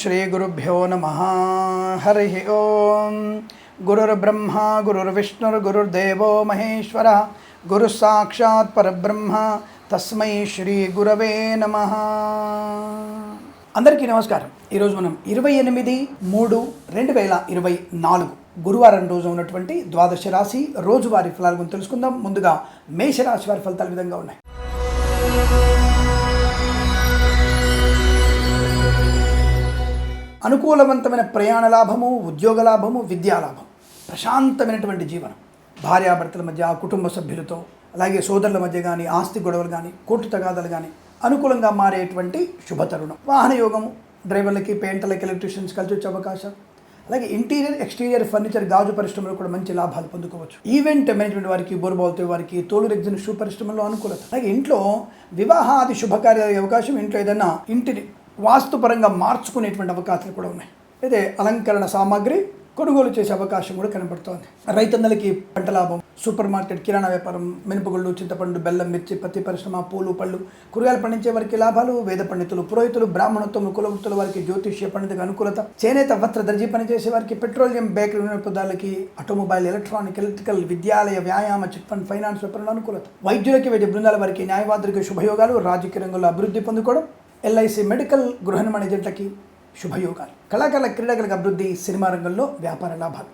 శ్రీ గురుభ్యో నమ హరి ఓం గురుర్బ్రహ్మ గురుర్విష్ణుర్గురుర్దేవో మహేశ్వర గురు సాక్షాత్ పరబ్రహ్మ తస్మై శ్రీ గురవే నమ అందరికీ నమస్కారం. ఈరోజు మనం ఇరవై ఎనిమిది మూడు రెండు వేల ఇరవై నాలుగు గురువారం రోజు ఉన్నటువంటి ద్వాదశ రాశి రోజువారి ఫలాల గురించి తెలుసుకుందాం. ముందుగా మేషరాశి వారి ఫలితాలు విధంగా ఉన్నాయి. అనుకూలవంతమైన ప్రయాణ లాభము ఉద్యోగ లాభము విద్యా లాభం. ప్రశాంతమైనటువంటి జీవనం. భార్యాభర్తల మధ్య కుటుంబ సభ్యులతో అలాగే సోదరుల మధ్య కానీ ఆస్తి గొడవలు కానీ కోర్టు తగాదాలు కానీ అనుకూలంగా మారేటువంటి శుభతరుణం. వాహన యోగము డ్రైవర్లకి పెయింటర్లకి ఎలక్ట్రీషియన్స్ కలిసి వచ్చే అవకాశం. అలాగే ఇంటీరియర్ ఎక్స్టీరియర్ ఫర్నిచర్ గాజు పరిశ్రమలో కూడా మంచి లాభాలు పొందుకోవచ్చు. ఈవెంట్ మేనేజ్మెంట్ వారికి బోర్బాల్తో వారికి తోలు రెగ్జిన్ షూ పరిశ్రమలో అనుకూలత. అలాగే ఇంట్లో వివాహాది శుభకార్యాల అవకాశం ఇంట్లో ఏదైనా ఇంటిని వాస్తుపరంగా మార్చుకునేటువంటి అవకాశాలు కూడా ఉన్నాయి. అయితే అలంకరణ సామాగ్రి కొనుగోలు చేసే అవకాశం కూడా కనబడుతోంది. రైతన్నలకి పంట లాభం సూపర్ మార్కెట్ కిరాణా వ్యాపారం మినపగుళ్ళు చింతపండు బెల్లం మిర్చి పత్తి పరిశ్రమ పూలు పళ్ళు కూరగాయలు పండించే వారికి లాభాలు వేద పండితులు పురోహితులు బ్రాహ్మణత్వం కులవృత్తుల వారికి జ్యోతిష్య పండితులకు అనుకూలత చేనేత వస్త్ర దర్జీ పనిచేసే వారికి పెట్రోలియం బేకరీ వినియోగదారులకి ఆటోమొబైల్ ఎలక్ట్రానిక్ ఎలక్ట్రికల్ విద్యాలయ వ్యాయామ చిట్ ఫండ్ ఫైనాన్స్ వ్యాపారంలో అనుకూలత. వైద్యులకి వైద్య బృందాల వారికి న్యాయవాదులకి శుభయోగాలు రాజకీయ రంగంలో అభివృద్ధి పొందుకోవడం ఎల్ఐసి మెడికల్ గృహ నిర్మాణ ఏజెంట్లకి శుభయోగాలు. కళాకారుల క్రీడలకు అభివృద్ధి సినిమా రంగంలో వ్యాపార లాభాలు.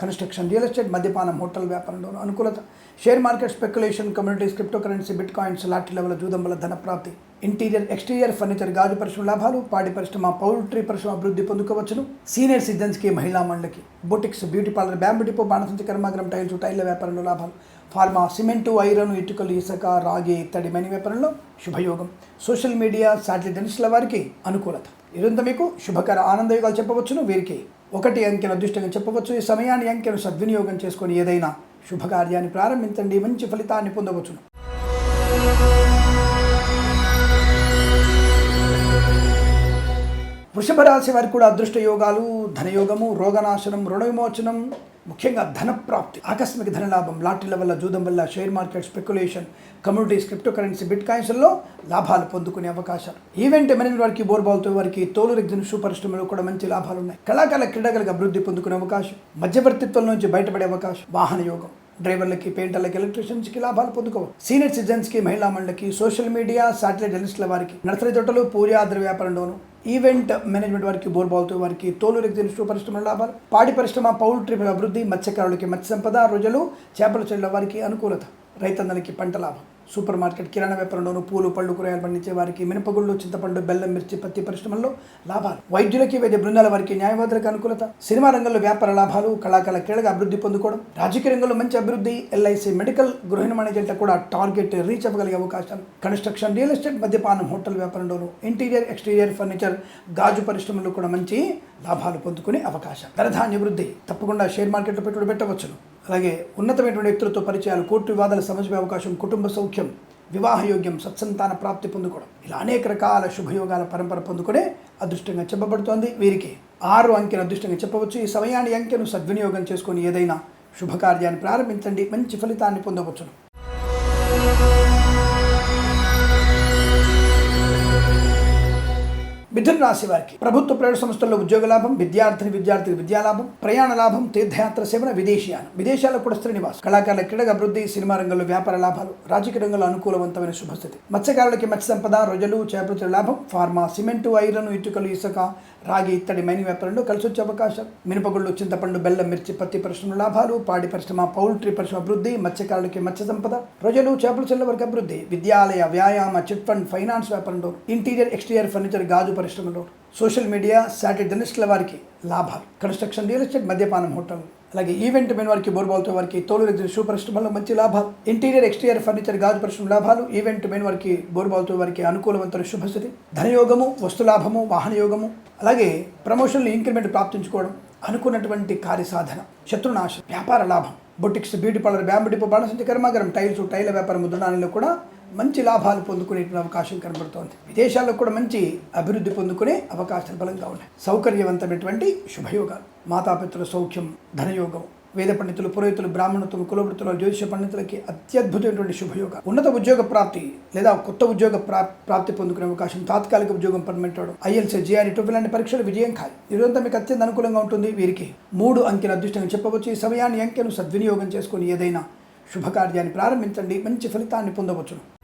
కన్స్ట్రక్షన్ రియల్ ఎస్టేట్ మద్యపానం హోటల్ వ్యాపారంలో అనుకూలత. Share market speculation communities cryptocurrency bitcoins lottery level జూదంబల ధన ప్రాప్తి. ఇంటీరియర్ ఎక్స్టీరియర్ ఫర్నిచర్ గాజు పరిశ్రమ లాభాలు పాడి పరిశ్రమ పౌల్ట్రీ పరిశ్రమ అభివృద్ధి పొందుకోవచ్చును. సీనియర్ సిటిజన్స్కి మహిళా మండలికి boutiques beauty parlour bamboo depot బాణసంచి కర్మాగ్రం టైల్స్ టైల్ల వ్యాపారంలో లాభాలు. ఫార్మా సిమెంటు ఐరన్ ఇటుకలు ఇసుక రాగి ఇత్తడి మని వ్యాపారంలో శుభయోగం. సోషల్ మీడియా శాటిలైట్ జర్నలిస్టుల వారికి అనుకూలత. ఇదంతా మీకు శుభకర ఆనందయోగాలు చెప్పవచ్చును. వీరికి ఒకటి అంకెను అదృష్టంగా చెప్పవచ్చు. ఈ సమయాన్ని అంకెను సద్వినియోగం చేసుకొని ఏదైనా శుభకార్యాన్ని ప్రారంభించండి. మంచి ఫలితాన్ని పొందవచ్చును. వృషభ రాశి వారికి కూడా అదృష్ట యోగాలు ధనయోగము రోగనాశనం రుణ విమోచనం ముఖ్యంగా ధన ప్రాప్తి ఆకస్మిక ధనలాభం లాటరీల వల్ల జూదం వల్ల share market speculation communities cryptocurrency bit కాయిన్స్లో లాభాలు పొందుకునే అవకాశాలు. ఈవెంట్ మేనేజ్మెంట్ వారికి బోర్బాల్తో వారికి తోలు రెగ్జిన్ షూ పరిశ్రమలో కూడా మంచి లాభాలు ఉన్నాయి కళాకారుల క్రీడలకు అభివృద్ధి పొందుకునే అవకాశం మధ్యవర్తిత్వం నుంచి బయటపడే అవకాశం వాహన యోగం డ్రైవర్లకి పెయింటర్లకి ఎలక్ట్రీషియన్స్కి లాభాలు పొందుకోవాలి సీనియర్ సిటిజన్స్కి మహిళా మండలికి సోషల్ మీడియా శాటిలైట్ జర్నలిస్టుల వారికి నర్సరీ తోటలు పూర్యాద్ర వ్యాపారంలోను ఈవెంట్ మేనేజ్మెంట్ వారికి బోర్బాల్తో వారికి తోలు రెగ్జిన్ పరిశ్రమ లాభాలు? పాడి పరిశ్రమ పౌల్ట్రీ అభివృద్ధి మత్స్యకారులకి మత్స్య సంపద రోజులు చేపల చెట్ల వారికి అనుకూలత రైతన్నలకి పంట లాభం. సూపర్ మార్కెట్ కిరాణా వ్యాపారంలోను పూలు పళ్ళు కూరగాయలు పండించే వారికి మినపగుళ్ళు చింతపండు బెల్లం మిర్చి పత్తి పరిశ్రమల్లో లాభాలు. వైద్యులకి వైద్య బృందాల వారికి న్యాయవాదులకు అనుకూలత. సినిమా రంగంలో వ్యాపార లాభాలు కళాకాల క్రీడగా అభివృద్ధి పొందుకోవడం. రాజకీయ రంగంలో మంచి అభివృద్ధి ఎల్ఐసి మెడికల్ గృహ నిర్మాణ ఏజెంట్లకు కూడా టార్గెట్ రీచ్ అవ్వగలిగే అవకాశాలు. కన్స్ట్రక్షన్ రియల్ ఎస్టేట్ మద్యపానం హోటల్ వ్యాపారంలోను ఇంటీరియర్ ఎక్స్టీరియర్ ఫర్నిచర్ గాజు పరిశ్రమలు కూడా మంచి లాభాలు పొందుకునే అవకాశం. ధనధాన్య వృద్ధి తప్పకుండా షేర్ మార్కెట్లో పెట్టుబడి పెట్టవచ్చును. అలాగే ఉన్నతమైనటువంటి వ్యక్తులతో పరిచయాలు కోర్టు వివాదాలు సమస్య అవకాశం కుటుంబ సౌఖ్యం వివాహయోగ్యం సత్సంతాన ప్రాప్తి పొందుకోవడం. ఇలా అనేక రకాల శుభయోగాల పరంపర పొందుకునే అదృష్టంగా చెప్పబడుతోంది. వీరికి ఆరు అంకెను అదృష్టంగా చెప్పవచ్చు. ఈ సమయాన్ని అంకెను సద్వినియోగం చేసుకొని ఏదైనా శుభకార్యాన్ని ప్రారంభించండి. మంచి ఫలితాన్ని పొందవచ్చును. మిథున రాశి వారికి ప్రభుత్వ ప్రైవేట్ సంస్థల్లో ఉద్యోగ లాభం విద్యార్థిని విద్యార్థి విద్యాలాభం ప్రయాణ లాభం తీర్థయాత్ర సేవన విదేశీయానం. విదేశాల్లో కూడా శ్రీనివాస్ కళాకారుల క్రీడగా అభివృద్ధి సినిమా రంగంలో వ్యాపార లాభాలు రాజకీయ రంగంలో అనుకూలవంతమైన శుభస్థితి. మత్స్యకారులకి మత్స్య సంపద రొజలు చేపల లాభం ఫార్మా సిమెంటు ఐరన్ ఇటుకలు ఇసుక రాగి ఇత్తడి మైని వ్యాపారంలో కలిసి వచ్చే అవకాశం. మినపగుళ్ళు చింతపండు బెల్లం మిర్చి పత్తి పరిశ్రమ లాభాలు పాడి పరిశ్రమ పౌల్ట్రీ పరిశ్రమ అభివృద్ధి మత్స్యకారులకి మత్స్య సంపద రొజలు చేపల చెల్ల వరకు అభివృద్ధి. విద్యాలయ వ్యాయామ చిట్ ఫండ్ ఫైనాన్స్ వ్యాపారంలో ఇంటీరియర్ ఎక్స్టీరియర్ ఫర్నిచర్ గాజు పరిశ్రమలో సోషల్ మీడియా శాటిలైట్ జర్నలిస్టుల వారికి లాభాలు. కన్స్ట్రక్షన్ రియల్ ఎస్టేట్ మద్యపానం హోటల్. అలాగే ఈవెంట్ మెయిన్ వారికి బోర్బాల్తో వారికి తోలు రెగ్జిన్ షూ పరిశ్రమలో మంచి లాభాలు. ఇంటీరియర్ ఎక్స్టీరియర్ ఫర్నిచర్ గాజు పరిశ్రమ లాభాలు. ఈవెంట్ మెయిన్ వారికి బోర్బాల్తో వారికి అనుకూలవంతమైన శుభస్థితి. ధనయోగము వస్తులాభము వాహన యోగము. అలాగే ప్రమోషన్లు ఇంక్రిమెంట్ ప్రాప్తించుకోవడం అనుకున్నటువంటి కార్యసాధన. శత్రునాశం వ్యాపార లాభం. Boutiques beauty parlour bamboo depot బాణసంచి కర్మాగారం టైల్స్ టైల వ్యాపారం ముద్రణాలలో కూడా మంచి లాభాలు పొందుకునే అవకాశం కనబడుతోంది. విదేశాల్లో కూడా మంచి అభివృద్ధి పొందుకునే అవకాశాలు బలంగా ఉన్నాయి. సౌకర్యవంతమైనటువంటి శుభయోగాలు. మాతాపితృల సౌఖ్యం ధనయోగం వేద పండితులు పురోహితులు బ్రాహ్మణత్వం కులవృత్తులు జ్యోతిష పండితులకి అత్యద్భుతమైనటువంటి శుభయోగం. ఉన్నత ఉద్యోగ ప్రాప్తి లేదా కొత్త ఉద్యోగ ప్రా- ప్రాప్తి పొందుకునే అవకాశం తాత్కాలిక ఉద్యోగం పర్మనెంట్ ఐఎల్సీ జిఆర్ఈ టోఫిల్ లాంటి పరీక్షలు విజయం కాదు ఇదంతా మీకు అత్యంత అనుకూలంగా ఉంటుంది. వీరికి మూడు అంకెల అదృష్టంగా చెప్పవచ్చు. ఈ సమయాన్ని అంకెను సద్వినియోగం చేసుకొని ఏదైనా శుభకార్యాన్ని ప్రారంభించండి. మంచి ఫలితాన్ని పొందవచ్చును.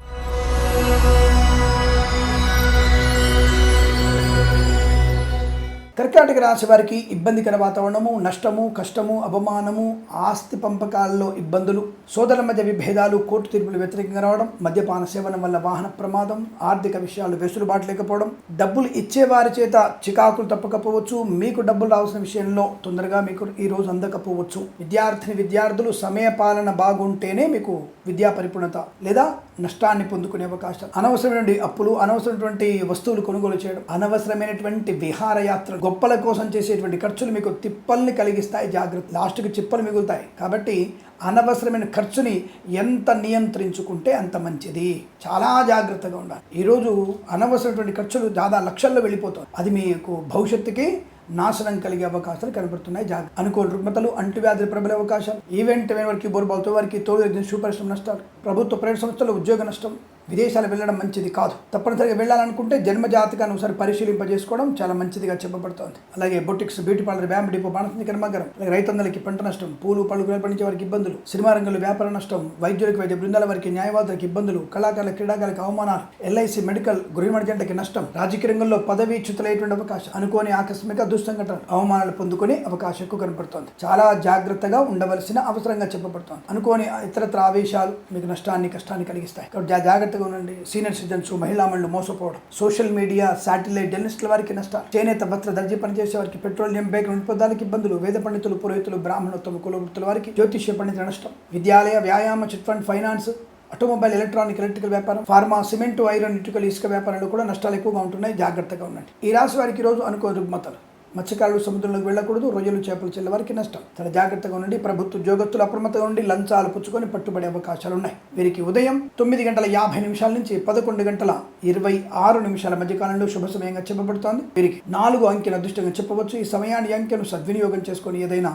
కర్కాటక రాశి వారికి ఇబ్బందికర వాతావరణము నష్టము కష్టము అవమానము ఆస్తి పంపకాల్లో ఇబ్బందులు సోదరుల మధ్య విభేదాలు కోర్టు తీర్పులు వ్యతిరేకంగా రావడం మద్యపాన సేవనం వల్ల వాహన ప్రమాదం ఆర్థిక విషయాలు వెసులుబాటు లేకపోవడం డబ్బులు ఇచ్చేవారి చేత చికాకులు తప్పకపోవచ్చు మీకు డబ్బులు రావాల్సిన విషయంలో తొందరగా మీకు ఈ రోజు అందకపోవచ్చు. విద్యార్థిని విద్యార్థులు సమయ పాలన బాగుంటేనే మీకు విద్యా పరిపూర్ణత లేదా నష్టాన్ని పొందుకునే అవకాశం. అనవసరమైనటువంటి అప్పులు అనవసరమైనటువంటి వస్తువులు కొనుగోలు చేయడం అనవసరమైనటువంటి విహారయాత్ర గొప్పల కోసం చేసేటువంటి ఖర్చులు మీకు తిప్పల్ని కలిగిస్తాయి జాగ్రత్త లాస్ట్కి చిప్పలు మిగులుతాయి. కాబట్టి అనవసరమైన ఖర్చుని ఎంత నియంత్రించుకుంటే అంత మంచిది. చాలా జాగ్రత్తగా ఉండాలి. ఈరోజు అనవసరమైనటువంటి ఖర్చులు దాదా లక్షల్లో వెళ్ళిపోతాయి. అది మీకు భవిష్యత్తుకి నాశనం కలిగే అవకాశాలు కనబడుతున్నాయి. జాగ్రత్త అనుకోని రుగ్మతలు అంటువ్యాధులు ప్రబలే అవకాశాలు. ఈవెంట్ వారికి బోర్బాల్తో వారికి తోడు సూపరిశ్రమ నష్టాలు. ప్రభుత్వ ప్రైవేట్ సంస్థలు ఉద్యోగ నష్టం. విదేశాలు వెళ్ళడం మంచిది కాదు. తప్పనిసరిగా వెళ్ళాలనుకుంటే జన్మజాతకాన్ని ఒకసారి పరిశీలింపజేసుకోవడం చాలా మంచిదిగా చెప్పబడుతోంది. అలాగే బొటిక్స్ బ్యూటీ పార్లర్ వ్యాయామ డిపో బాణసంచి కర్మాగారం అలాగే రైతందరికి పంట నష్టం పూలు పళ్ళు పండించే వారికి ఇబ్బందులు సినిమా రంగంలో వ్యాపార నష్టం వైద్యులకు వైద్య బృందాల వారికి న్యాయవాదులకు ఇబ్బందులు కళాకారుల క్రీడాకారులకు అవమానాలు ఎల్ఐసి మెడికల్ గృహిణి జంటకి నష్టం రాజకీయ రంగంలో పదవి చ్యుతులయ్యేటువంటి అవకాశం అనుకోని ఆకస్మిక దుస్సంఘటన అవమానాలు పొందుకునే అవకాశం ఎక్కువ కనపడుతోంది. చాలా జాగ్రత్తగా ఉండవలసిన అవసరంగా చెప్పబడుతోంది. అనుకోని ఇతరత్ర ఆవేశాలు మీకు నష్టాన్ని కష్టాన్ని కలిగిస్తాయి. కాబట్టి జాగ్రత్తగా ఉండండి. సీనియర్ సిటిజన్స్ మహిళా మండలి మోసపోవడం. సోషల్ మీడియా శాటిలైట్ జర్నలిస్టుల వారికి నష్టాలు చేనేత వస్త్ర దర్జీ పనిచేసే వారికి పెట్రోలియం బైక్ నింపదాలకు ఇబ్బందులు. వేద పండితులు పురోహితులు బ్రాహ్మణోత్తమ కులవృత్తుల వారికి జ్యోతిష్య పండితుల నష్టం. విద్యాలయ వ్యాయామ chit fund finance automobile electronic electrical వ్యాపారం ఫార్మా సిమెంట్ ఐరన్ ఇటుకలు ఇసుక వ్యాపారంలో కూడా నష్టాలు ఎక్కువగా ఉంటున్నాయి. జాగ్రత్తగా ఉండండి. ఈ రాశి వారికి రోజు అనుకో రుగ్మతలు. మత్స్యకారులు సముద్రంలోకి వెళ్ళకూడదు రొయ్యలు చేపలు చెల్లె వారికి నష్టం. చాలా జాగ్రత్తగా ఉండండి ప్రభుత్వ ఉద్యోగస్తులు అప్రమత్తంగా ఉండి లంచాలు పుచ్చుకొని పట్టుబడే అవకాశాలు ఉన్నాయి. వీరికి ఉదయం తొమ్మిది గంటల యాభై నిమిషాల నుంచి పదకొండు గంటల ఇరవై ఆరు నిమిషాల మధ్య కాలంలో శుభ సమయంగా చెప్పబడుతోంది. వీరికి నాలుగు అంకెలు అదృష్టంగా చెప్పవచ్చు. ఈ సమయాన్ని అంకెను సద్వినియోగం చేసుకొని ఏదైనా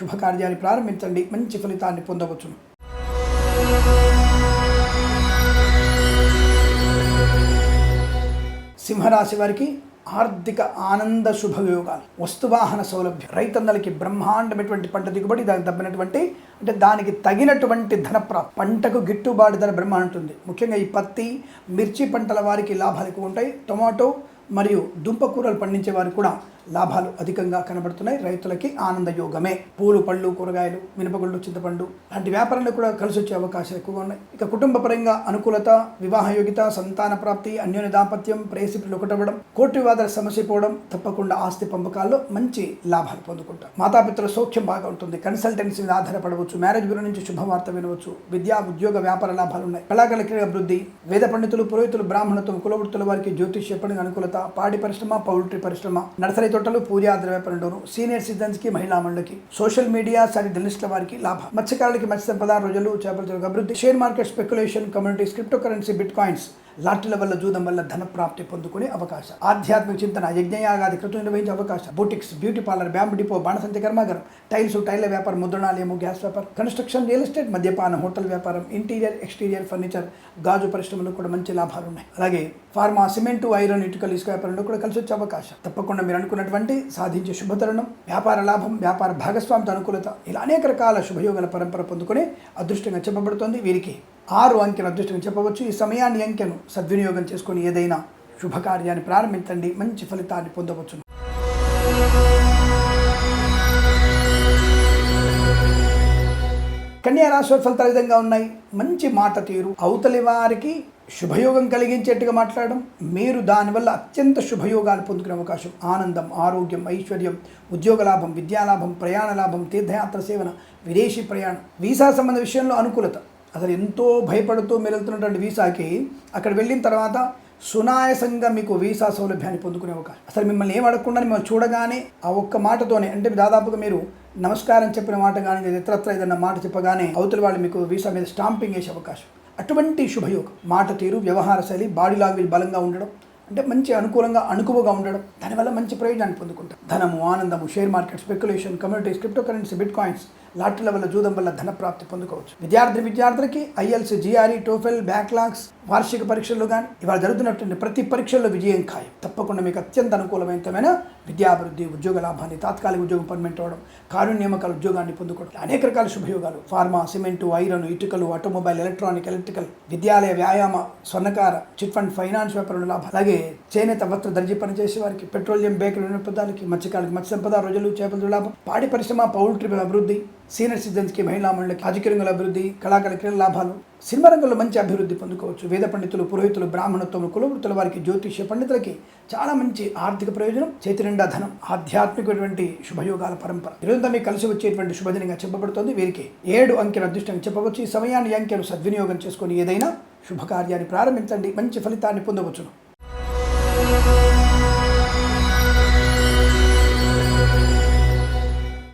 శుభకార్యాన్ని ప్రారంభించండి. మంచి ఫలితాన్ని పొందవచ్చును సింహరాశి వారికి ఆర్థిక ఆనంద శుభయోగాలు వస్తువాహన సౌలభ్యం. రైతన్నలకి బ్రహ్మాండమైనటువంటి పంట దిగుబడి దానికి తప్పినటువంటి అంటే దానికి తగినటువంటి ధన పంటకు గిట్టుబాటు ధర బ్రహ్మ ఉంటుంది. ముఖ్యంగా ఈ పత్తి మిర్చి పంటల వారికి లాభాలు ఎక్కువ ఉంటాయి. టొమాటో మరియు దుంప కూరలు పండించే వారికి కూడా లాభాలు అధికంగా కనబడుతున్నాయి. రైతులకి ఆనంద యోగమే. పూలు పళ్ళు కూరగాయలు మినపగుళ్ళు చింతపండు లాంటి వ్యాపారంలో కూడా కలిసి వచ్చే అవకాశాలు ఎక్కువగా ఉన్నాయి. ఇక కుటుంబ పరంగా అనుకూలత వివాహ యోగ్యత సంతాన ప్రాప్తి అన్యోన్య దాంపత్యం ప్రేసిపులు ఒకటవ్వడం కోర్టు వివాదాల సమస్య పోవడం తప్పకుండా ఆస్తి పంపకాల్లో మంచి లాభాలు పొందుకుంటారు మాతాపితల సౌఖ్యం బాగా ఉంటుంది. కన్సల్టెన్సీ మీద ఆధారపడవచ్చు. మ్యారేజ్ బ్యూరో నుంచి శుభవార్త వినవచ్చు. విద్యా ఉద్యోగ వ్యాపార లాభాలు ఉన్నాయి. కళాకారుల క్రీడ అభివృద్ధి వేద పండితులు పురోహితులు బ్రాహ్మణత్వం కులవృత్తుల వారికి జ్యోతిష్య పని అనుకూలత పాడి పరిశ్రమ పౌల్ట్రీ పరిశ్రమ నర్సరీ తోటలు పూజా ద్రవ్య సీనియర్ సిటిజన్స్కి మహిళా మండలికి సోషల్ మీడియా సరి జర్నలిస్టుల వారికి లాభం. మత్స్యకారులకి మత్స్య సంపద రోజులు చేపల చెరుకు అభివృద్ధి share market speculation communities cryptocurrency bitcoins లాటరీల వల్ల జూదం వల్ల ధన ప్రాప్తి పొందుకునే అవకాశం. ఆధ్యాత్మిక చింతన యజ్ఞయాగాది కృతం నిర్వహించే అవకాశం. Boutiques beauty parlour bamboo depot బాణసంతి కర్మాగారం టైల్స్ టైల వ్యాపారం ముద్రణాలయము గ్యాస్ వ్యాపారం కన్స్ట్రక్షన్ రియల్ ఎస్టేట్ మద్యపానం హోటల్ వ్యాపారం ఇంటీరియర్ ఎక్స్టీరియర్ ఫర్నిచర్ గాజు పరిశ్రమలో కూడా మంచి లాభాలు ఉన్నాయి. అలాగే ఫార్మా సిమెంట్ ఐరన్ ఇటుకలు ఇసుక వ్యాపారంలో కూడా కలిసి వచ్చే అవకాశం. తప్పకుండా మీరు అనుకున్నటువంటి సాధించే శుభతరుణం వ్యాపార లాభం వ్యాపార భాగస్వామితో అనుకూలత ఇలా అనేక రకాల శుభయోగాల పరంపర పొందుకునే అదృష్టంగా చెప్పబడుతోంది వీరికి. ఆరు అంకెను అదృష్టంగా చెప్పవచ్చు. ఈ సమయాన్ని అంకెను సద్వినియోగం చేసుకొని ఏదైనా శుభకార్యాన్ని ప్రారంభించండి. మంచి ఫలితాన్ని పొందవచ్చు కన్యా రాశి ఫలితాలు విధంగా ఉన్నాయి? మంచి మాట తీరు. అవతలి వారికి శుభయోగం కలిగించేట్టుగా మాట్లాడడం మీరు దానివల్ల అత్యంత శుభయోగాలు పొందుకునే అవకాశం ఆనందం ఆరోగ్యం ఐశ్వర్యం ఉద్యోగ లాభం విద్యాలాభం ప్రయాణ లాభం తీర్థయాత్ర సేవన విదేశీ ప్రయాణం వీసా సంబంధ విషయంలో అనుకూలత. అసలు ఎంతో భయపడుతూ మీరు వెళ్తున్నటువంటి వీసాకి అక్కడ వెళ్ళిన తర్వాత సునాయసంగా మీకు వీసా సౌలభ్యాన్ని పొందుకునే అవకాశం. అసలు మిమ్మల్ని ఏం అడగకుండా మిమ్మల్ని చూడగానే ఆ ఒక్క మాటతోనే అంటే దాదాపుగా మీరు నమస్కారం చెప్పిన మాట కానీ ఇతరత్ర ఏదైనా మాట చెప్పగానే అవతల వాళ్ళు మీకు వీసా మీద స్టాంపింగ్ వేసే అవకాశం. అటువంటి శుభయోగం. మాట తీరు వ్యవహార శైలి బాడీ లాంగ్వేజ్ బలంగా ఉండడం అంటే మంచి అనుకూలంగా అణుకువగా ఉండడం దానివల్ల మంచి ప్రయోజనాన్ని పొందుకుంటారు. ధనము ఆనందము share market speculation communities cryptocurrency bitcoins లాటరీల వల్ల జూదం వల్ల ధన ప్రాప్తి పొందుకోవచ్చు. విద్యార్థి విద్యార్థులకి ఐఎల్స్ జిఆర్ఈ టోఫెల్ బ్యాక్లాగ్స్ వార్షిక పరీక్షల్లో కానీ ఇవాళ జరుగుతున్నటువంటి ప్రతి పరీక్షల్లో విజయం ఖాయం. తప్పకుండా మీకు అత్యంత అనుకూలమైన విద్యాభివృద్ధి ఉద్యోగ లాభాన్ని తాత్కాలిక ఉద్యోగం పర్మనెంట్ అవ్వడం కారుణ్య నియామకాల ఉద్యోగాన్ని పొందుకోవడం అనేక రకాల శుభయోగాలు. ఫార్మా సిమెంటు ఐరన్ ఇటుకలు ఆటోమొబైల్ ఎలక్ట్రానిక్ ఎలక్ట్రికల్ విద్యాలయ వ్యాయామ స్వర్ణకార చిట్ ఫండ్ ఫైనాన్స్ వ్యాపారంలో లాభం. అలాగే చేనేత వస్త్ర దర్జీ పనిచేసే వారికి పెట్రోలియం బేకరీ వినోదాలకి మత్స్యకాలకి మత్స్య సంపద రోజులు చేపల లాభం పాడి పరిశ్రమ పౌల్ట్రీ అభివృద్ధి సీనియర్ సిటిజన్స్కి మహిళా మండలికి రాజకీయ రంగుల అభివృద్ధి కళాకారుల క్రీడల లాభాలు సినిమా రంగంలో మంచి అభివృద్ధి పొందుకోవచ్చు. వేద పండితులు పురోహితులు బ్రాహ్మణత్వం కులవృత్తుల వారికి జ్యోతిష్య పండితులకి చాలా మంచి ఆర్థిక ప్రయోజనం చేతి నిండా ధనం ఆధ్యాత్మికటువంటి శుభయోగాల పరంపర. ఈరోజు మీకు కలిసి వచ్చేటువంటి శుభదినంగా చెప్పబడుతోంది. వీరికి ఏడు అంకెల అదృష్టంగా చెప్పవచ్చు. ఈ సమయాన్ని అంకెలు సద్వినియోగం చేసుకొని ఏదైనా శుభకార్యాన్ని ప్రారంభించండి. మంచి ఫలితాన్ని పొందవచ్చును.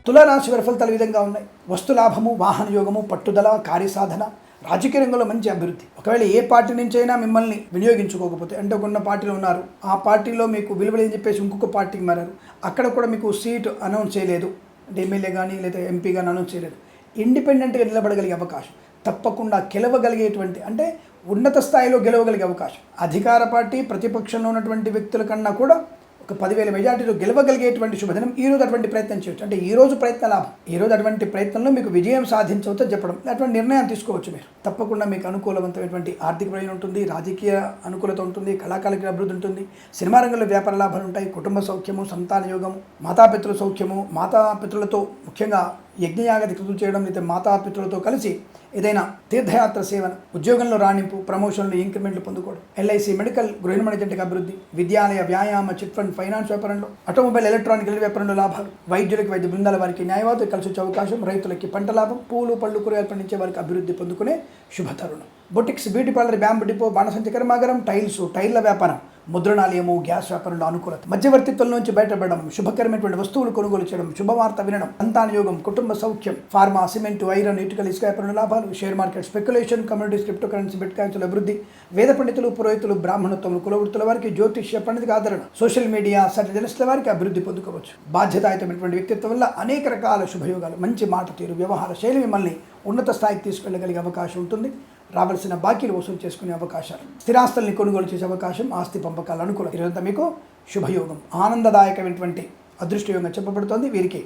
తులారాశి వారి ఫలితాలు విధంగా ఉన్నాయి. వస్తులాభము వాహన యోగము పట్టుదల కార్యసాధన రాజకీయ రంగంలో మంచి అభివృద్ధి. ఒకవేళ ఏ పార్టీ నుంచైనా మిమ్మల్ని వినియోగించుకోకపోతే అంటే ఒక పార్టీలో ఉన్నారు. ఆ పార్టీలో మీకు విలువలేని చెప్పేసి ఇంకొక పార్టీకి మారారు. అక్కడ కూడా మీకు సీట్ అనౌన్స్ చేయలేదు. అంటే ఎమ్మెల్యే కానీ లేదా ఎంపీ కానీ అనౌన్స్ చేయలేదు. ఇండిపెండెంట్గా నిలబడగలిగే అవకాశం. తప్పకుండా గెలవగలిగేటువంటి అంటే ఉన్నత స్థాయిలో గెలవగలిగే అవకాశం. అధికార పార్టీ ప్రతిపక్షంలో ఉన్నటువంటి వ్యక్తుల కన్నా కూడా ఒక పదివేల మెజార్టీలో గెలవగలిగేటువంటి శుభదినం ఈరోజు అటువంటి ప్రయత్నం చేయొచ్చు. అంటే ఈ రోజు ప్రయత్న లాభం. ఈ రోజు అటువంటి ప్రయత్నంలో మీకు విజయం సాధించవచ్చో చెప్పడం. అటువంటి నిర్ణయం తీసుకోవచ్చు మీరు. తప్పకుండా మీకు అనుకూలవంతమైనటువంటి ఆర్థిక ప్రయోజనం ఉంటుంది రాజకీయ అనుకూలత ఉంటుంది కళాకారులకి అభివృద్ధి ఉంటుంది సినిమా రంగంలో వ్యాపార లాభాలు ఉంటాయి కుటుంబ సౌఖ్యము సంతాన యోగము మాతాపితృల సౌఖ్యము మాతాపితృలతో ముఖ్యంగా యజ్ఞయాగతి కృతులు చేయడం లేదా మాతాపితృలతో కలిసి ఏదైనా తీర్థయాత్ర సేవన ఉద్యోగంలో రాణింపు ప్రమోషన్లు ఇంక్రిమెంట్లు పొందుకోవడం. ఎల్ఐసి మెడికల్ గృహ జంటకు అభివృద్ధి విద్యాలయ వ్యాయామ చిట్ ఫండ్ ఫైనాన్స్ వ్యాపారంలో ఆటోమొబైల్ ఎలక్ట్రానిక్ వ్యాపారంలో లాభాలు. వైద్యులకి వైద్య బృందాల వారికి న్యాయవాదులు కలిసి వచ్చే అవకాశం రైతులకి పంట లాభం పూలు పళ్ళు కూరగాయలు పండించే వారికి అభివృద్ధి పొందుకునే శుభతరుణం. Boutiques beauty parlour bamboo depot బాణసంచ కర్మాగారం టైల్స్ టైర్ల వ్యాపారం. ముద్రణాలయము గ్యాస్ వ్యాపారంలో అనుకూలత మధ్యవర్తిత్వం నుంచి బయటపడడం శుభకరమైనటువంటి వస్తువులు కొనుగోలు చేయడం శుభవార్త వినడం సంతాన యోగం కుటుంబ సౌఖ్యం ఫార్మా సిమెంట్ ఐరన్ ఇటుకల ఇసుక వ్యాపారంలో లాభాలు share market speculation communities cryptocurrency bit కాయిన్స్ల అభివృద్ధి వేద పండితులు పురోహితులు బ్రాహ్మణత్వములు కులవృత్తుల వారికి జ్యోతిష్య పండితులకు ఆదరణ సోషల్ మీడియా సర్జనలిస్టుల వారికి అభివృద్ధి పొందుకోవచ్చు. బాధ్యతాయుతమైనటువంటి వ్యక్తిత్వం వల్ల అనేక రకాల శుభయోగాలు మంచి మాట తీరు వ్యవహార శైలి మిమ్మల్ని ఉన్నత స్థాయికి తీసుకెళ్ళగలిగే అవకాశం ఉంటుంది. రావాల్సిన బాకీలు వసూలు చేసుకునే అవకాశాలు స్థిరాస్తుల్ని కొనుగోలు చేసే అవకాశం ఆస్తి పంపకాలు అనుకూలం ఇదంతా మీకు శుభయోగం. ఆనందదాయకమైనటువంటి అదృష్టయోగం చెప్పబడుతోంది. వీరికి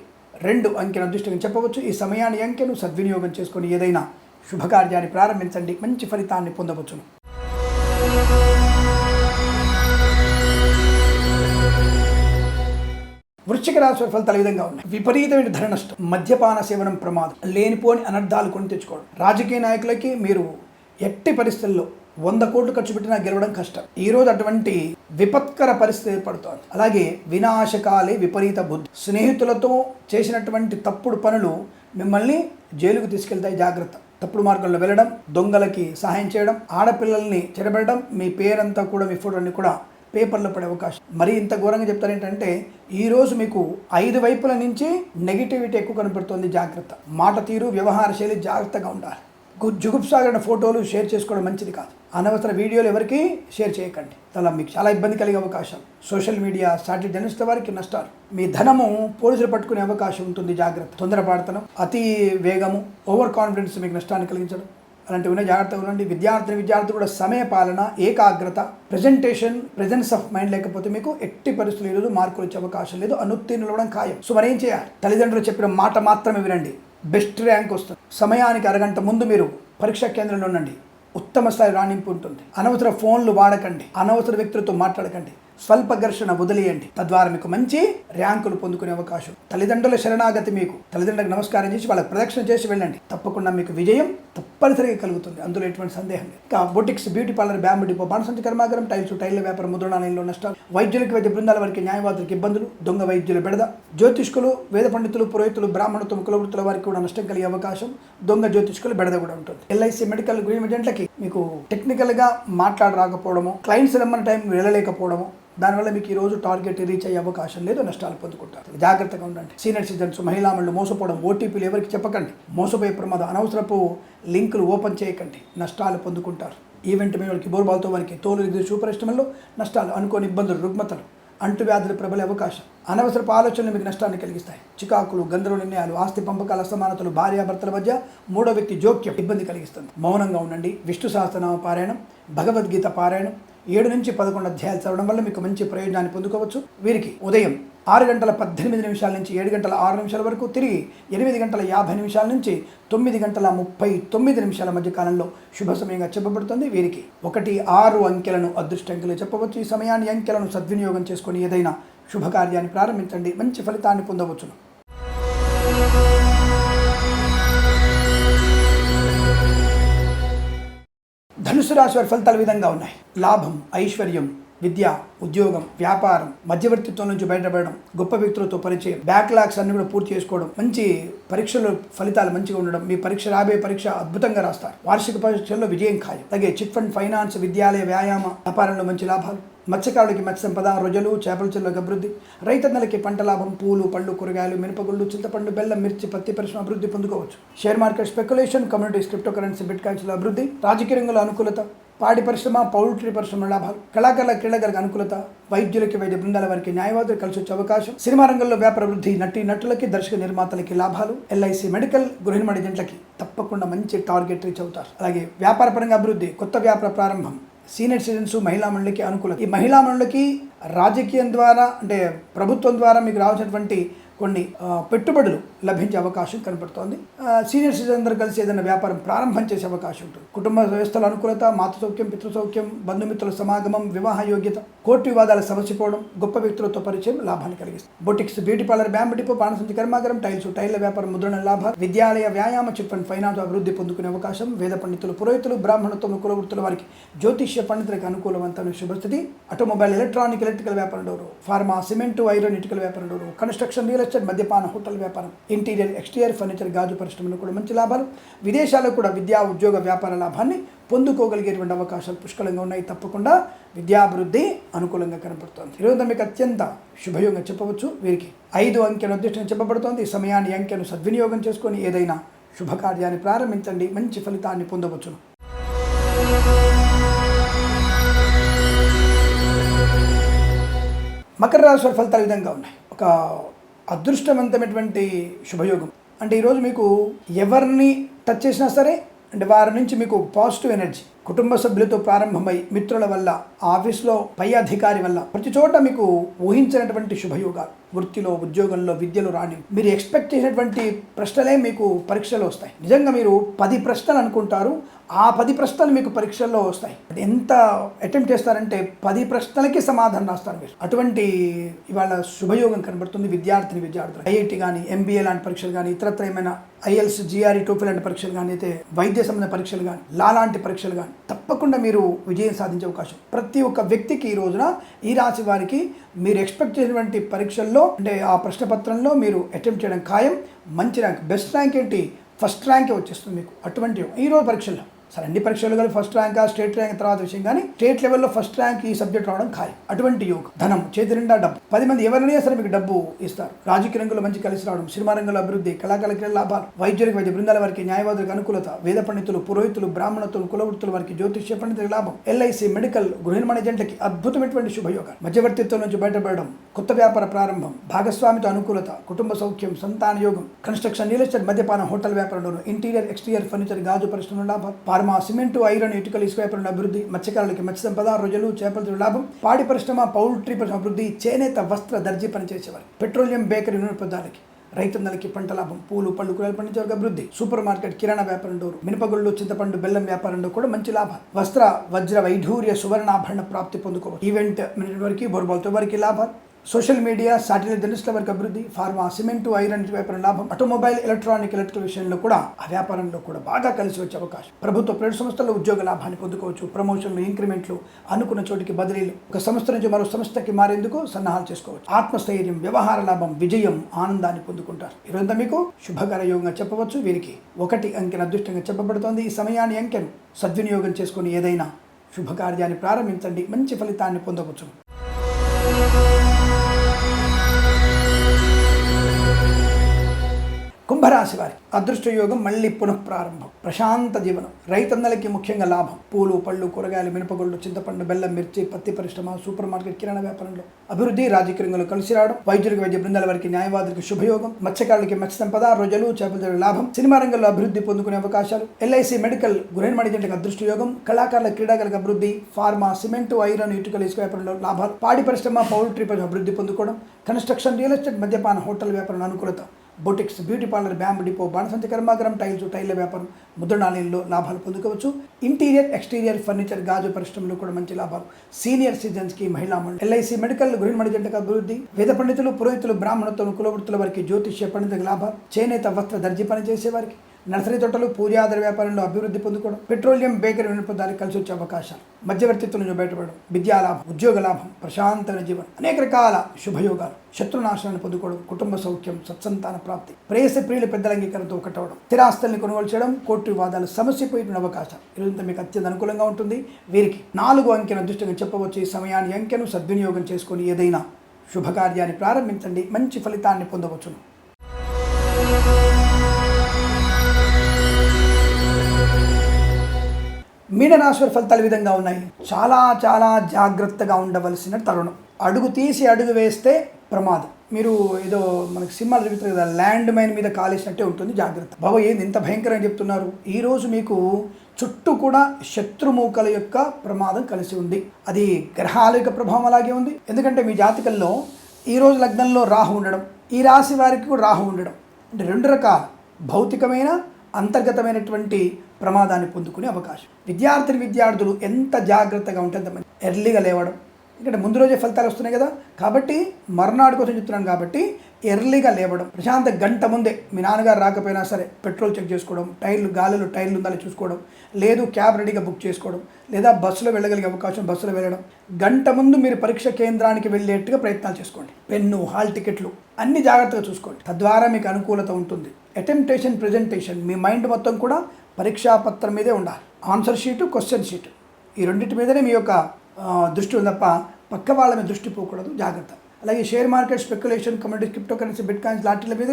రెండు అంకెను అదృష్టంగా చెప్పవచ్చు. ఈ సమయాన్ని అంకెను సద్వినియోగం చేసుకుని ఏదైనా శుభకార్యాన్ని ప్రారంభించండి. మంచి ఫలితాన్ని పొందవచ్చును. వృశ్చిక రాశి ఫలితాలు విధంగా ఉన్నాయి. విపరీతమైన ధర నష్టం మద్యపాన సేవనం ప్రమాదం లేనిపోని అనర్థాలు కొని తెచ్చుకోవడం. రాజకీయ నాయకులకి మీరు ఎట్టి పరిస్థితుల్లో వంద కోట్లు ఖర్చు పెట్టినా గెలవడం కష్టం. ఈ రోజు అటువంటి విపత్కర పరిస్థితి ఏర్పడుతోంది. అలాగే వినాశకాలే విపరీత బుద్ధి. స్నేహితులతో చేసినటువంటి తప్పుడు పనులు మిమ్మల్ని జైలుకు తీసుకెళ్తాయి జాగ్రత్త. తప్పుడు మార్గంలో వెళ్ళడం దొంగలకి సహాయం చేయడం ఆడపిల్లల్ని చెరబెట్టడం మీ పేరంతా కూడా మీ ఫోటోని కూడా పేపర్లో పడే అవకాశం. మరీ ఇంత ఘోరంగా చెప్తారు ఏంటంటే ఈరోజు మీకు ఐదు వైపుల నుంచి నెగిటివిటీ ఎక్కువ కనపడుతుంది జాగ్రత్త. మాట తీరు వ్యవహార శైలి జాగ్రత్తగా ఉండాలి. గు- ఫోటోలు షేర్ చేసుకోవడం మంచిది కాదు. అనవసర వీడియోలు ఎవరికి షేర్ చేయకండి. అలా మీకు చాలా ఇబ్బంది కలిగే అవకాశం. సోషల్ మీడియా సాటి జర్నలిస్ట్ వారికి నష్టాలు. మీ ధనము పోలీసులు పట్టుకునే అవకాశం ఉంటుంది. జాగ్రత్త. తొందరపాడతనం అతి వేగము ఓవర్ కాన్ఫిడెన్స్ మీకు నష్టాన్ని కలిగించడం. అలాంటివి ఉన్న జాగ్రత్తగా ఉండండి. విద్యార్థిని విద్యార్థి కూడా సమయ పాలన ఏకాగ్రత ప్రజెంటేషన్ ప్రెజెన్స్ ఆఫ్ మైండ్ లేకపోతే మీకు ఎట్టి పరిస్థితులు ఈరోజు మార్కులు వచ్చే అవకాశం లేదు. అనుత్తీర్ణులు అవ్వడం ఖాయం. సో మరి ఏం చేయాలి? తల్లిదండ్రులు చెప్పిన మాట మాత్రమే వినండి. బెస్ట్ ర్యాంక్ వస్తుంది. సమయానికి అరగంట ముందు మీరు పరీక్షా కేంద్రంలో ఉండండి. ఉత్తమ స్థాయి రాణింపు ఉంటుంది. అనవసర ఫోన్లు వాడకండి. అనవసర వ్యక్తులతో మాట్లాడకండి. స్వల్ప ఘర్షణ వదిలేయండి. తద్వారా మీకు మంచి ర్యాంకులు పొందుకునే అవకాశం. తల్లిదండ్రుల శరణాగతి మీకు. తల్లిదండ్రులకు నమస్కారం చేసి వాళ్ళకి ప్రదక్షిణ చేసి వెళ్ళండి. తప్పకుండా మీకు విజయం తప్పనిసరిగా కలుగుతుంది. అందులో ఎటువంటి సందేహం లేదు. ఇంకా boutiques beauty parlour bamboo depot బాణసంచి కర్మాగారం టైల్స్ టైల్ల వ్యాపారం ముద్రణాలయంలో నష్టాలు వైద్యులకు వైద్య బృందాల వారికి న్యాయవాదులకు ఇబ్బందులు దొంగ వైద్యుల బెడద జ్యోతిష్కులు వేద పండితులు పురోహితులు బ్రాహ్మణత్వం కులవృత్తుల వారికి కూడా నష్టం కలిగే అవకాశం దొంగ జ్యోతిష్కులు బెడద కూడా ఉంటుంది. ఎల్ఐసి మెడికల్ గ్రీన్ ఏజెంట్లకి మీకు టెక్నికల్గా మాట్లాడ రాకపోవడము క్లయింట్స్ రమ్మన్న టైం వెళ్ళలేకపోవడము దానివల్ల మీకు ఈ రోజు టార్గెట్ రీచ్ అయ్యే అవకాశం లేదు నష్టాలు పొందుకుంటారు. జాగ్రత్తగా ఉండండి. సీనియర్ సిటిజన్స్ మహిళా మండలి మోసపోవడం ఓటీపీలు ఎవరికి చెప్పకండి. మోసపోయే ప్రమాదం అనవసరపు లింకులు ఓపెన్ చేయకండి. నష్టాలు పొందుకుంటారు. ఈవెంట్ మీద వాళ్ళకి బోర్బాల్తో వారికి తోలు ఇది సూపర్ ఇష్టంలో నష్టాలు అనుకోని ఇబ్బందులు రుగ్మతలు. అంటువ్యాధులు ప్రబలే అవకాశం. అనవసరపు ఆలోచనలు మీకు నష్టాన్ని కలిగిస్తాయి. చికాకులు గందరవ నిర్ణయాలు ఆస్తి పంపకాల అసమానతలు భార్యాభర్తల మధ్య మూడో వ్యక్తి జోక్యం ఇబ్బంది కలిగిస్తుంది. మౌనంగా ఉండండి. విష్ణు సహస్రనామ పారాయణం భగవద్గీత పారాయణం ఏడు నుంచి పదకొండు అధ్యాయాలు చదవడం వల్ల మీకు మంచి ప్రయోజనాన్ని పొందుకోవచ్చు. వీరికి ఉదయం ఆరు గంటల పద్దెనిమిది నిమిషాల నుంచి ఏడు గంటల ఆరు నిమిషాల వరకు తిరిగి ఎనిమిది గంటల యాభై నిమిషాల నుంచి తొమ్మిది గంటల ముప్పై తొమ్మిది నిమిషాల మధ్య కాలంలో శుభ సమయంగా చెప్పబడుతుంది. వీరికి ఒకటి ఆరు అంకెలను అదృష్టంకెలు చెప్పవచ్చు. ఈ సమయాన్ని అంకెలను సద్వినియోగం చేసుకొని ఏదైనా శుభకార్యాన్ని ప్రారంభించండి. మంచి ఫలితాన్ని పొందవచ్చును. ధనుసు రాశి వారి ఫలితాలు విధంగా ఉన్నాయి. లాభం ఐశ్వర్యం విద్య ఉద్యోగం వ్యాపారం మధ్యవర్తిత్వం నుంచి బయటపడడం గొప్ప వ్యక్తులతో పరిచయం బ్యాక్లాగ్స్ అన్ని కూడా పూర్తి చేసుకోవడం మంచి పరీక్షలు ఫలితాలు మంచిగా ఉండడం మీ పరీక్ష రాబోయే పరీక్ష అద్భుతంగా రాస్తారు. వార్షిక పరీక్షల్లో విజయం ఖాయం. అలాగే చిట్ ఫండ్ ఫైనాన్స్ విద్యాలయ వ్యాయామ వ్యాపారంలో మంచి లాభాలు. మత్స్యకారులకి మత్స్య సంపద రొజలు చేపల చెల్లకు అభివృద్ధి. రైతన్నలకి పంట లాభం పూలు పళ్ళు కూరగాయలు మినపగుళ్ళు చింతపండు బెల్లం మిర్చి పత్తి పరిశ్రమ అభివృద్ధి పొందుకోవచ్చు. Share market speculation communities cryptocurrency bit కాయిన్స్లో అభివృద్ధి. రాజకీయ రంగంలో అనుకూలత. పాడి పరిశ్రమ పౌల్ట్రీ పరిశ్రమ లాభాలు కళాకారుల క్రీడాకారులకు అనుకూలత వైద్యులకి వైద్య బృందాల వారికి న్యాయవాదులు కలిసి వచ్చే అవకాశం సినిమా రంగంలో వ్యాపార వృద్ధి నటి నటులకి దర్శక నిర్మాతలకి లాభాలు ఎల్ఐసి మెడికల్ గృహిణి జంటలకి తప్పకుండా మంచి టార్గెట్ రీచ్ అవుతారు. అలాగే వ్యాపారపరంగా అభివృద్ధి కొత్త వ్యాపార ప్రారంభం సీనియర్ సిటిజన్స్ మహిళా మండలికి అనుకూలత. ఈ మహిళా మండలికి రాజకీయం ద్వారా అంటే ప్రభుత్వం ద్వారా మీకు రావాల్సినటువంటి కొన్ని పెట్టుబడులు లభించే అవకాశం కనపడుతోంది. సీనియర్ సిటిజన్ అందరూ కలిసి ఏదైనా వ్యాపారం ప్రారంభం చేసే అవకాశం ఉంటుంది. కుటుంబ వ్యవస్థల అనుకూలత మాతృ సౌఖ్యం పితృ సౌఖ్యం బంధుమిత్రుల సమాగమం వివాహ యోగ్యత కోర్టు వివాదాల సమసిపోవడం గొప్ప వ్యక్తులతో పరిచయం లాభాన్ని కలిగిస్తుంది. Boutiques beauty parlour bamboo depot కర్మాగారం టైల్స్ టైల్ల వ్యాపారం ముద్రణ లాభాలు విద్యాలయ వ్యాయామ చిట్ ఫండ్ ఫైనాన్స్ అభివృద్ధి పొందుకునే అవకాశం వేద పండితులు పురోహితులు బ్రాహ్మణత్వం కులవృత్తుల వారికి జ్యోతిష్య పండితులకు అనుకూలవంతమైన శుభస్థితి ఆటోమొబైల్ ఎలక్ట్రానిక్ ఎలక్ట్రికల్ వ్యాపారం డోరు ఫార్మా సిమెంట్ ఐరన్ ఇటుకల వ్యాపారం డోరు కన్స్ట్రక్షన్ రియల్ ఎస్టేట్ మద్యపాన హోటల్ వ్యాపారం ఇంటీరియర్ ఎక్స్టీరియర్ ఫర్నిచర్ గాజు పరిశ్రమలో కూడా మంచి లాభాలు. విదేశాల్లో కూడా విద్యా ఉద్యోగ వ్యాపార లాభాన్ని పొందుకోగలిగేటువంటి అవకాశాలు పుష్కలంగా ఉన్నాయి. తప్పకుండా విద్యాభివృద్ధి అనుకూలంగా కనబడుతోంది ఈరోజు మీకు అత్యంత శుభయోగంగా చెప్పవచ్చు. వీరికి ఐదు అంకెను ఉద్దేశం చెప్పబడుతోంది. ఈ సమయాన్ని అంకెను సద్వినియోగం చేసుకొని ఏదైనా శుభకార్యాన్ని ప్రారంభించండి. మంచి ఫలితాన్ని పొందవచ్చును. మకర రాశి ఫలితాలు విధంగా ఉన్నాయి. ఒక అదృష్టవంతమైనటువంటి శుభయోగం. అంటే ఈరోజు మీకు ఎవరిని టచ్ చేసినా సరే అంటే వారి నుంచి మీకు పాజిటివ్ ఎనర్జీ కుటుంబ సభ్యులతో ప్రారంభమై మిత్రుల వల్ల ఆఫీస్లో పై అధికారి వల్ల ప్రతి చోట మీకు ఊహించినటువంటి శుభయోగాలు. వృత్తిలో ఉద్యోగంలో విద్యలో రాని మీరు ఎక్స్పెక్ట్ చేసినటువంటి ప్రశ్నలే మీకు పరీక్షలో వస్తాయి. నిజంగా మీరు పది ప్రశ్నలు అనుకుంటారు ఆ పది ప్రశ్నలు మీకు పరీక్షల్లో వస్తాయి. ఎంత అటెంప్ట్ చేస్తారంటే పది ప్రశ్నలకి సమాధానం రాస్తారు మీరు. అటువంటి ఇవాళ శుభయోగం కనబడుతుంది విద్యార్థిని విద్యార్థులు ఐఐటి కానీ ఎంబీఏ లాంటి పరీక్షలు కానీ ఇతరత్ర ఏమైనా ఐఎల్స్ జిఆర్ఈ టోఫీ లాంటి పరీక్షలు కానీ అయితే వైద్య సంబంధ పరీక్షలు కానీ లా లాంటి పరీక్షలు కానీ తప్పకుండా మీరు విజయం సాధించే అవకాశం. ప్రతి ఒక్క వ్యక్తికి ఈ రోజున ఈ రాశి వారికి మీరు ఎక్స్పెక్ట్ చేసినటువంటి పరీక్షల్లో అంటే ఆ ప్రశ్నపత్రంలో మీరు అటెంప్ట్ చేయడం ఖాయం. మంచి ర్యాంక్ బెస్ట్ ర్యాంక్ ఏంటి? ఫస్ట్ ర్యాంకే వచ్చేస్తుంది మీకు. అటువంటి ఈరోజు పరీక్షల్లో. సరే అన్ని పరీక్షలు కానీ ఫస్ట్ ర్యాంక్ స్టేట్ ర్యాంక్ తర్వాత విషయం కానీ స్టేట్ లెవెల్లో ఫస్ట్ ర్యాంక్ ఈ సబ్జెక్ట్ రావడం ఖాయం. అటువంటి యోగం ధనం చేతి నిండా డబ్బు. పది మంది ఎవరైనా సరే మీకు డబ్బు ఇస్తారు. రాజకీయ రంగంలో మంచి కలిసి రావడం సినిమా రంగంలో అభివృద్ధి కళాకారులకి లాభాలు వైద్యులకు వైద్య బృందాల వారికి న్యాయవాదులకు అనుకూలత వేద పండితులు పురోహితులు బ్రాహ్మణతులు కులవృత్తుల వారికి జ్యోతిష్య పండితులకు లాభం ఎల్ఐసి మెడికల్ గృహిణి జంటకి అద్భుతమైనటువంటి శుభయోగాలు. మధ్యవర్తిత్వం నుంచి బయటపడడం కొత్త వ్యాపార ప్రారంభం భాగస్వామితో అనుకూలత కుటుంబ సౌఖ్యం సంతాన యోగం కన్స్ట్రక్షన్ రియల్ ఎస్టేట్ హోటల్ వ్యాపారంలో ఇంటీరియర్ ఎక్స్టీరియర్ ఫర్నిచర్ గాజు పరిశ్రమ లాభం ఫార్మా సిమెంట్ ఐరన్ ఇటుకలు ఇసుక వ్యాపారం అభివృద్ధి మత్స్యకారులకి మత్స్య సంపద రొయ్యలు చేపల లాభం పాడి పరిశ్రమ పౌల్ట్రీ పరిశ్రమ అభివృద్ధి చేనేత వస్త్ర దర్జీ పనిచేసేవారు పెట్రోలియం బేకరీ నూనె పదార్థాలకి రైతన్నలకి పంట లాభం పూలు పళ్ళు కూరలు పండించే వారికి అభివృద్ధి. సూపర్ మార్కెట్ కిరాణా వ్యాపారం డోరు మినపగుళ్ళు చింతపండు బెల్లం వ్యాపారంలో కూడా మంచి లాభాలు వస్త్ర వజ్ర వైఢూర్య సువర్ణాభరణ ప్రాప్తి పొందుకోవచ్చు. ఈవెంట్ మేనేజ్మెంట్ వారికి బొర్బాల్తో వారికి లాభాలు సోషల్ మీడియా శాటిలైట్ జర్నలిస్టుల వరకు అభివృద్ధి ఫార్మా సిమెంట్ ఐరన్ వ్యాపారం లాభం ఆటోమొబైల్ ఎలక్ట్రానిక్ ఎలక్ట్రిక్ విషయంలో కూడా ఆ వ్యాపారంలో కూడా బాగా కలిసి వచ్చే అవకాశం. ప్రభుత్వ ప్రైవేట్ సంస్థల్లో ఉద్యోగ లాభాన్ని పొందుకోవచ్చు ప్రమోషన్లు ఇంక్రిమెంట్లు అనుకున్న చోటికి బదిలీలు. ఒక సంస్థ నుంచి మరో సంస్థకి మారేందుకు సన్నాహాలు చేసుకోవచ్చు. ఆత్మస్థైర్యం వ్యవహార లాభం విజయం ఆనందాన్ని పొందుకుంటారు. ఇదంతా మీకు శుభకర యోగంగా చెప్పవచ్చు. వీరికి ఒకటి అంకెన అదృష్టంగా చెప్పబడుతోంది. ఈ సమయాన్ని అంకెను సద్వినియోగం చేసుకుని ఏదైనా శుభకార్యాన్ని ప్రారంభించండి. మంచి ఫలితాన్ని పొందవచ్చు కుంభరాశి వారి అదృష్ట యోగం మళ్ళీ పునః ప్రారంభం ప్రశాంత జీవనం. రైతన్నలకి ముఖ్యంగా లాభం. పూలు పళ్ళు కూరగాయలు మినపగుళ్ళు చింతపండు బెల్లం మిర్చి పత్తి పరిశ్రమ సూపర్ మార్కెట్ కిరాణా వ్యాపారంలో అభివృద్ధి రాజకీయ రంగంలో కలిసి రావడం వైద్యులకు వైద్య బృందాల వారికి న్యాయవాదులకు శుభయోగం మత్స్యకారులకి మత్స్య సంపద రోజులు చేపల లాభం సినిమా రంగంలో అభివృద్ధి పొందుకునే అవకాశాలు ఎల్ఐసి మెడికల్ గృహిణి మణిజంటకు అదృష్ట యోగం కళాకారుల క్రీడాకారులకు అభివృద్ధి ఫార్మా సిమెంట్ ఐరన్ ఇటుకల ఇసుక వ్యాపారంలో లాభాలు పాడి పరిశ్రమ పౌల్ట్రీ పరిశ్రమ అభివృద్ధి పొందుకోవడం కన్స్ట్రక్షన్ రియల్ ఎస్టేట్ మద్యపాన హోటల్ వ్యాపారంలో అనుకూలత boutiques beauty parlour bamboo depot బాణసంచ కర్మాగారం టైల్స్ టైల్ల వ్యాపారం ముద్రణాలయంలో లాభాలు పొందుకోవచ్చు. ఇంటీరియర్ ఎక్స్టీరియర్ ఫర్నిచర్ గాజు పరిశ్రమలో కూడా మంచి లాభాలు. సీనియర్ సిటిజన్స్కి మహిళా ఎల్ఐసి మెడికల్ గృహిణి మణిజంటకు అభివృద్ధి. వేద పండితులు పురోహితులు బ్రాహ్మణత్వం కులవృత్తుల వారికి జ్యోతిష్య పండితులకు లాభాలు. చేనేత వస్త్ర దర్జీ పని వారికి నర్సరీ తోటలు పూజాదర వ్యాపారంలో అభివృద్ధి పొందుకోవడం పెట్రోలియం బేకరీ వినపదాలు కలిసి వచ్చే అవకాశాలు మధ్యవర్తిత్వం నుంచి బయటపడడం విద్యాలాభం ఉద్యోగ లాభం ప్రశాంతమైన జీవనం అనేక రకాల శుభయోగాలు శత్రునాశనాన్ని పొందుకోవడం కుటుంబ సౌఖ్యం సత్సంతాన ప్రాప్తి ప్రేయస ప్రియుల పెద్దల అంగీకారంతో ఒకటవడం స్థిరాస్తుల్ని కొనుగోలు చేయడం కోర్టు వివాదాలు సమస్య పోయిన అవకాశం ఈరోజంతా మీకు అత్యంత అనుకూలంగా ఉంటుంది. వీరికి నాలుగు అంకెను అదృష్టంగా చెప్పవచ్చు. ఈ సమయాన్ని అంకెను సద్వినియోగం చేసుకొని ఏదైనా శుభకార్యాన్ని ప్రారంభించండి. మంచి ఫలితాన్ని పొందవచ్చును. మీనరాశి ఫలితాలు విధంగా ఉన్నాయి. చాలా చాలా జాగ్రత్తగా ఉండవలసిన తరుణం. అడుగు తీసి అడుగు వేస్తే ప్రమాదం. మీరు ఏదో మనకు సినిమాలు చూపుతారు కదా ల్యాండ్ మైన్ మీద కాలేసినట్టే ఉంటుంది జాగ్రత్త. బాబు ఏంది ఇంత భయంకరంగా చెప్తున్నారు? ఈరోజు మీకు చుట్టూ కూడా శత్రుమూకల యొక్క ప్రమాదం కలిసి ఉంది. అది గ్రహాల యొక్క ప్రభావం అలాగే ఉంది. ఎందుకంటే మీ జాతకంలో ఈరోజు లగ్నంలో రాహు ఉండడం ఈ రాశి వారికి కూడా రాహు ఉండడం. అంటే రెండు రకాల. భౌతికమైన అంతర్గతమైనటువంటి ప్రమాదాన్ని పొందుకునే అవకాశం. విద్యార్థిని విద్యార్థులు ఎంత జాగ్రత్తగా ఉంటే అంత మంచి ఎర్లీగా లేవడం. ఇక్కడ ముందు రోజే ఫలితాలు వస్తున్నాయి కదా. కాబట్టి మర్నాడు కోసం చెప్తున్నాను కాబట్టి ఎర్లీగా లేవడం. ప్రశాంత గంట ముందే మీ నాన్నగారు రాకపోయినా సరే పెట్రోల్ చెక్ చేసుకోవడం టైర్లు గాలిలో టైర్లు ఉందా చూసుకోవడం లేదు క్యాబ్ రెడీగా బుక్ చేసుకోవడం లేదా బస్సులో వెళ్ళగలిగే అవకాశం బస్సులో వెళ్ళడం. గంట ముందు మీరు పరీక్ష కేంద్రానికి వెళ్ళేట్టుగా ప్రయత్నాలు చేసుకోండి. పెన్ను హాల్ టికెట్లు అన్ని జాగ్రత్తగా చూసుకోండి. తద్వారా మీకు అనుకూలత ఉంటుంది. అటెంప్టేషన్ ప్రజెంటేషన్. మీ మైండ్ మొత్తం కూడా పరీక్షా పత్రం మీదే ఉండాలి. Answer sheet question sheet. ఈ రెండింటి మీదనే మీ యొక్క దృష్టి ఉంది తప్ప పక్క వాళ్ళ మీద దృష్టి పోకూడదు. జాగ్రత్త. అలాగే share market speculation community cryptocurrency bitcoins లాంటిల మీద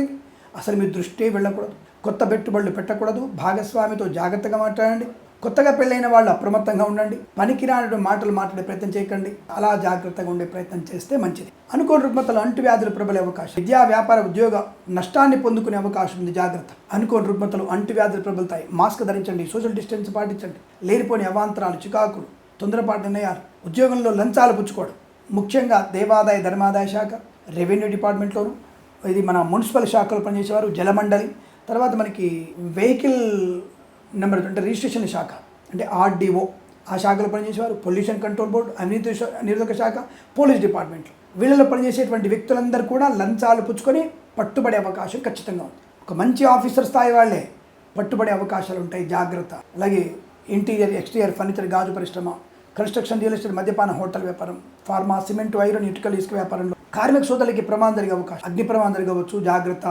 అసలు మీ దృష్టి వెళ్ళకూడదు. కొత్త పెట్టుబడులు పెట్టకూడదు. భాగస్వామితో జాగ్రత్తగా మాట్లాడండి. కొత్తగా పెళ్ళైన వాళ్ళు అప్రమత్తంగా ఉండండి. పనికిరాని మాటలు మాట్లాడే ప్రయత్నం చేయకండి. అలా జాగ్రత్తగా ఉండే ప్రయత్నం చేస్తే మంచిది. అనుకోని రుగ్మతలు అంటువ్యాధులు ప్రబలే అవకాశం. విద్యా వ్యాపార ఉద్యోగ నష్టాన్ని పొందుకునే అవకాశం ఉంది. జాగ్రత్త. అనుకోని రుగ్మతలు అంటువ్యాధులు ప్రబలుతాయి. మాస్క్ ధరించండి. సోషల్ డిస్టెన్స్ పాటించండి. లేనిపోని అవాంతరాలు చికాకులు తొందరపాటు నిర్ణయాలు. ఉద్యోగంలో లంచాలు పుచ్చుకోవడం. ముఖ్యంగా దేవాదాయ ధర్మాదాయ శాఖ రెవెన్యూ డిపార్ట్మెంట్లోను ఇది మన మున్సిపల్ శాఖలో పనిచేసేవారు జలమండలి. తర్వాత మనకి వెహికల్ నెంబర్ అంటే రిజిస్ట్రేషన్ శాఖ. అంటే ఆర్డీఓ. ఆ శాఖలో పనిచేసేవారు పొల్యూషన్ కంట్రోల్ బోర్డు అవినీతి నిరోధక శాఖ పోలీస్ డిపార్ట్మెంట్ వీళ్ళలో పనిచేసేటువంటి వ్యక్తులందరూ కూడా లంచాలు పుచ్చుకొని పట్టుబడే అవకాశం ఖచ్చితంగా ఉంది. ఒక మంచి ఆఫీసర్ స్థాయి వాళ్ళే పట్టుబడే అవకాశాలు ఉంటాయి జాగ్రత్త. అలాగే ఇంటీరియర్ ఎక్స్టీరియర్ ఫర్నిచర్ గాజు పరిశ్రమ కన్స్ట్రక్షన్ రియల్ ఎస్టేట్ మద్యపాన హోటల్ వ్యాపారం ఫార్మా సిమెంట్ ఐరన్ ఇటుకలు ఇసుక వ్యాపారంలో కార్మిక సోదరులకి ప్రమాదం జరిగే అవకాశం అగ్ని ప్రమాదం జరగవచ్చు జాగ్రత్త.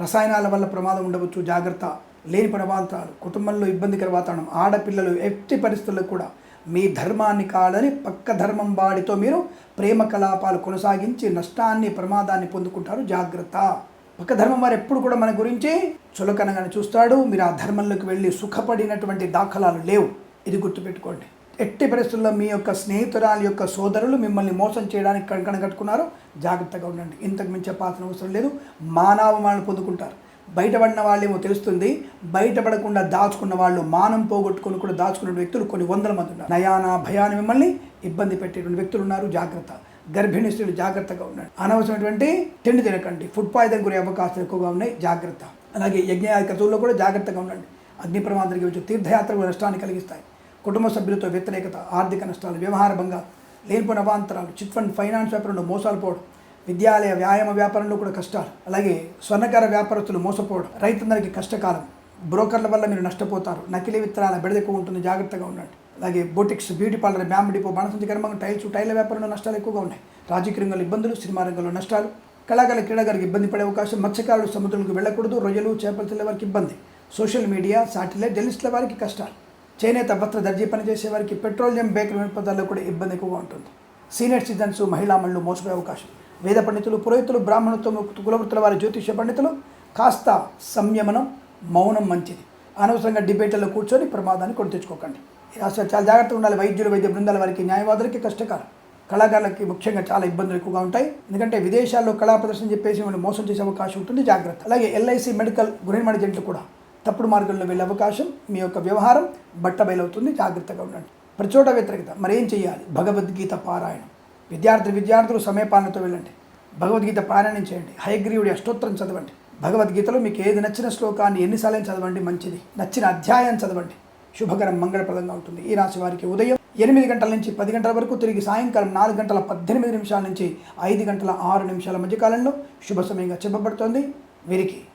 రసాయనాల వల్ల ప్రమాదం ఉండవచ్చు జాగ్రత్త. లేని ప్రమాదాలు కుటుంబంలో ఇబ్బందికర వాతావరణం ఆడపిల్లలు ఎట్టి పరిస్థితుల్లో కూడా మీ ధర్మాన్ని కాదని పక్క ధర్మం వాడితో మీరు ప్రేమ కలాపాలు కొనసాగించి నష్టాన్ని ప్రమాదాన్ని పొందుకుంటారు. జాగ్రత్త. పక్క ధర్మం వారు ఎప్పుడు కూడా మన గురించి చులకనగానే చూస్తాడు. మీరు ఆ ధర్మంలోకి వెళ్ళి సుఖపడినటువంటి దాఖలాలు లేవు. ఇది గుర్తుపెట్టుకోండి. ఎట్టి పరిస్థితుల్లో మీ యొక్క స్నేహితురాలి యొక్క సోదరులు మిమ్మల్ని మోసం చేయడానికి కంకణ కట్టుకున్నారు జాగ్రత్తగా ఉండండి. ఇంతకు మించే పాత్ర అవసరం లేదు. మానవమాలను పొందుకుంటారు. బయటపడిన వాళ్ళేమో తెలుస్తుంది బయటపడకుండా దాచుకున్న వాళ్ళు మానం పోగొట్టుకొని కూడా దాచుకున్న వ్యక్తులు కొన్ని వందల మంది ఉన్నారు. నయాన భయాన్ని మిమ్మల్ని ఇబ్బంది పెట్టేటువంటి వ్యక్తులు ఉన్నారు. జాగ్రత్త. గర్భిణీ స్త్రీలు జాగ్రత్తగా ఉండండి. అనవసరమైనటువంటి తిండి తినకండి. ఫుడ్ పాయిజన్ గురే అవకాశాలు ఎక్కువగా ఉన్నాయి. జాగ్రత్త. అలాగే యజ్ఞయాది క్రతువుల్లో కూడా జాగ్రత్తగా ఉండండి. అగ్ని ప్రమాదానికి వచ్చే తీర్థయాత్రలు నష్టాన్ని కలిగిస్తాయి. కుటుంబ సభ్యులతో వ్యతిరేకత ఆర్థిక నష్టాలు వ్యవహార భంగా లేనిపోయిన అవాంతరాలు చిట్ ఫండ్ ఫైనాన్స్ పేపర్లో మోసాలు పోవడం విద్యాలయ వ్యాయామ వ్యాపారంలో కూడా కష్టాలు. అలాగే స్వర్ణకార వ్యాపారస్తులు మోసపోవడం రైతులందరికీ కష్టకాలం. బ్రోకర్ల వల్ల మీరు నష్టపోతారు. నకిలీ విత్తనాల బెడదెక్కువ ఉంటుంది జాగ్రత్తగా ఉండండి. అలాగే boutiques beauty parlour bamboo depot బాణసంచి కర్మంగా టైల్స్ టైల వ్యాపారంలో నష్టాలు ఎక్కువగా ఉన్నాయి. రాజకీయ రంగంలో ఇబ్బందులు సినిమా రంగంలో నష్టాలు. కళాకారుల క్రీడాకారులకు ఇబ్బంది పడే అవకాశం మత్స్యకారులు సముద్రంలోకి వెళ్ళకూడదు రొయ్యలు చేపలు తెల్లే వారికి ఇబ్బంది. సోషల్ మీడియా సాటిలైట్ జర్నలిస్టుల వారికి కష్టాలు. చేనేత వస్త్ర దర్జీ పనిచేసే వారికి పెట్రోలియం బేకరీ వినపదాల్లో కూడా ఇబ్బంది ఎక్కువగా ఉంటుంది. సీనియర్ సిటిజన్స్ మహిళా మహిళలు మోసపోయే అవకాశం. వేద పండితులు పురోహితులు బ్రాహ్మణత్వం కులవృత్తుల వారి జ్యోతిష పండితులు కాస్త సంయమనం మౌనం మంచిది. అనవసరంగా డిబేట్లలో కూర్చొని ప్రమాదాన్ని కొని తెచ్చుకోకండి. ఈ రాశి చాలా జాగ్రత్తగా ఉండాలి. వైద్యులు వైద్య బృందాల వారికి న్యాయవాదులకి కష్టకాలం. కళాకారులకి ముఖ్యంగా చాలా ఇబ్బందులు ఎక్కువగా ఉంటాయి. ఎందుకంటే విదేశాల్లో కళా ప్రదర్శన చెప్పేసి వాళ్ళు మోసం చేసే అవకాశం ఉంటుంది. జాగ్రత్త. అలాగే ఎల్ఐసి మెడికల్ గృహిణి జంట్లు కూడా తప్పుడు మార్గంలో వెళ్ళే అవకాశం మీ యొక్క వ్యవహారం బట్టబయలవుతుంది జాగ్రత్తగా ఉండండి. ప్రచోట వ్యతిరేకత మరేం చేయాలి భగవద్గీత పారాయణం. విద్యార్థులు విద్యార్థులు సమయపాలనతో వెళ్ళండి. భగవద్గీత పారాయణం చేయండి. హయగ్రీవుడి అష్టోత్తరం చదవండి. భగవద్గీతలో మీకు ఏది నచ్చిన శ్లోకాన్ని ఎన్నిసార్లు చదవండి మంచిది. నచ్చిన అధ్యాయం చదవండి. శుభకరం మంగళప్రదంగా ఉంటుంది. ఈ రాశి వారికి ఉదయం ఎనిమిది గంటల నుంచి పది గంటల వరకు తిరిగి సాయంకాలం నాలుగు గంటల పద్దెనిమిది నిమిషాల నుంచి ఐదు గంటల ఆరు నిమిషాల మధ్యకాలంలో శుభ సమయంగా చెప్పబడుతోంది. వీరికి